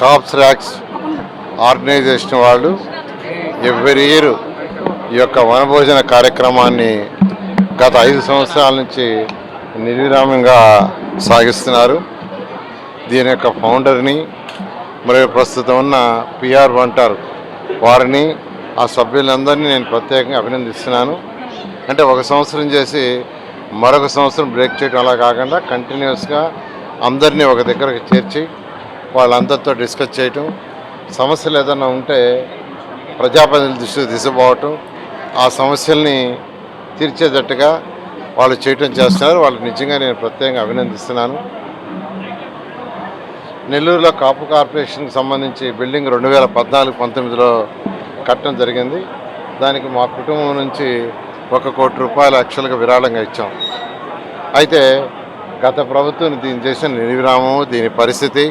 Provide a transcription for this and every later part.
Caps ర్యాక్స్ organization వాళ్ళు every year ఈ యొక్క వనభోజన కార్యక్రమాన్ని గత ఐదు సంవత్సరాల నుంచి నిర్విరామంగా సాగిస్తున్నారు. దీని యొక్క ఫౌండర్ని మరియు ప్రస్తుతం ఉన్న పిఆర్ వంటారు వారిని ఆ సభ్యులందరినీ నేను ప్రత్యేకంగా అభినందిస్తున్నాను. అంటే ఒక సంవత్సరం చేసి మరొక సంవత్సరం బ్రేక్ చేయడం అలా కాకుండా కంటిన్యూస్గా అందరినీ ఒక దగ్గరకు చేర్చి వాళ్ళందరితో డిస్కస్ చేయటం సమస్యలు ఏదైనా ఉంటే ప్రజాప్రతినిధుల దృష్టికి తీసుకుపోవటం ఆ సమస్యల్ని తీర్చేటట్టుగా వాళ్ళు చేయటం చేస్తున్నారు. వాళ్ళకి నిజంగా నేను ప్రత్యేకంగా అభినందిస్తున్నాను. నెల్లూరులో కాపు కార్పొరేషన్కి సంబంధించి బిల్డింగ్ రెండు వేల పద్నాలుగు పంతొమ్మిదిలో కట్టడం జరిగింది. దానికి మా కుటుంబం నుంచి ఒక కోటి రూపాయలు యాక్చువల్గా విరాళంగా ఇచ్చాం. అయితే గత ప్రభుత్వం దీన్ని చేసిన నిర్విరామము దీని పరిస్థితి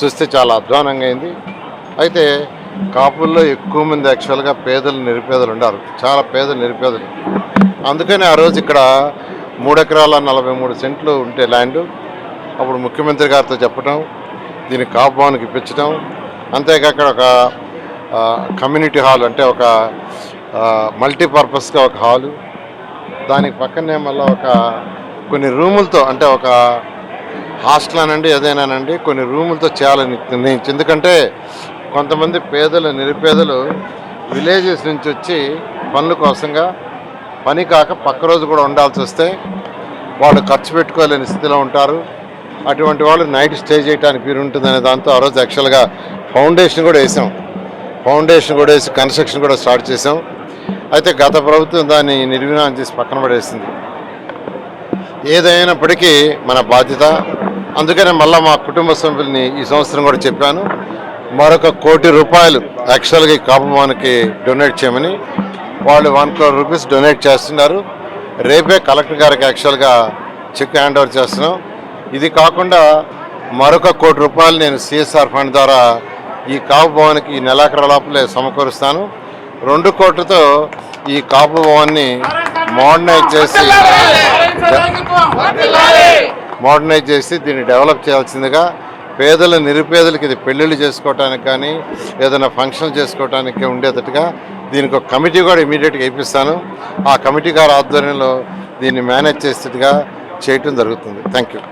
చూస్తే చాలా అధ్వానంగా అయింది. అయితే కాపుల్లో ఎక్కువ మంది యాక్చువల్గా పేదలు నిరుపేదలు ఉన్నారు. చాలా పేదలు నిరుపేదలు. అందుకని ఆ రోజు ఇక్కడ మూడు ఎకరాల నలభై మూడు సెంట్లు ఉంటే ల్యాండ్ అప్పుడు ముఖ్యమంత్రి గారితో చెప్పటం దీన్ని కాపు భవన్కి ఇప్పించడం అంతేకాక ఒక కమ్యూనిటీ హాల్ అంటే ఒక మల్టీపర్పస్గా ఒక హాలు దానికి పక్కనే మళ్ళీ ఒక కొన్ని రూములతో అంటే ఒక హాస్టల్ అనండి ఏదైనానండి కొన్ని రూములతో చేయాలని నిర్ణయించి ఎందుకంటే కొంతమంది పేదలు నిరుపేదలు విలేజెస్ నుంచి వచ్చి పనుల కోసంగా పని కాక పక్క రోజు కూడా ఉండాల్సి వస్తే వాళ్ళు ఖర్చు పెట్టుకోలేని స్థితిలో ఉంటారు. అటువంటి వాళ్ళు నైట్ స్టే చేయడానికి వీలు ఉంటుందనే దాంతో ఆ రోజు యాక్చువల్గా ఫౌండేషన్ కూడా వేసాం. ఫౌండేషన్ కూడా వేసి కన్స్ట్రక్షన్ కూడా స్టార్ట్ చేసాం. అయితే గత ప్రభుత్వం దాన్ని నిర్వీణం చేసి పక్కన పడేసింది. ఏదైనప్పటికీ మన బాధ్యత అందుకనే మళ్ళీ మా కుటుంబ సభ్యుల్ని ఈ సంవత్సరం కూడా చెప్పాను. మరొక కోటి రూపాయలు యాక్చువల్గా ఈ కాపు డొనేట్ చేయమని వాళ్ళు వన్ క్రోర్ రూపీస్ డొనేట్ చేస్తున్నారు. రేపే కలెక్టర్ గారికి యాక్చువల్గా చెక్ హ్యాండ్ ఓవర్ చేస్తున్నాం. ఇది కాకుండా మరొక కోటి రూపాయలు నేను సిఎస్ఆర్ ఫండ్ ద్వారా ఈ కాపు భవన్కి ఈ నెలాఖరు లోపలే సమకూరుస్తాను. రెండు కోట్లతో ఈ కాపు భవన్ని మోడర్నైజ్ చేసి మోడర్నైజ్ చేసి దీన్ని డెవలప్ చేయాల్సిందిగా పేదల నిరుపేదలకి ఇది పెళ్ళిళ్ళు చేసుకోవటానికి కానీ ఏదైనా ఫంక్షన్ చేసుకోవటానికి ఉండేటట్టుగా దీనికి ఒక కమిటీ కూడా ఇమీడియట్గా ఇప్పిస్తాను. ఆ కమిటీ గారి ఆధ్వర్యంలో దీన్ని మేనేజ్ చేసేట్టుగా చేయటం జరుగుతుంది. Thank you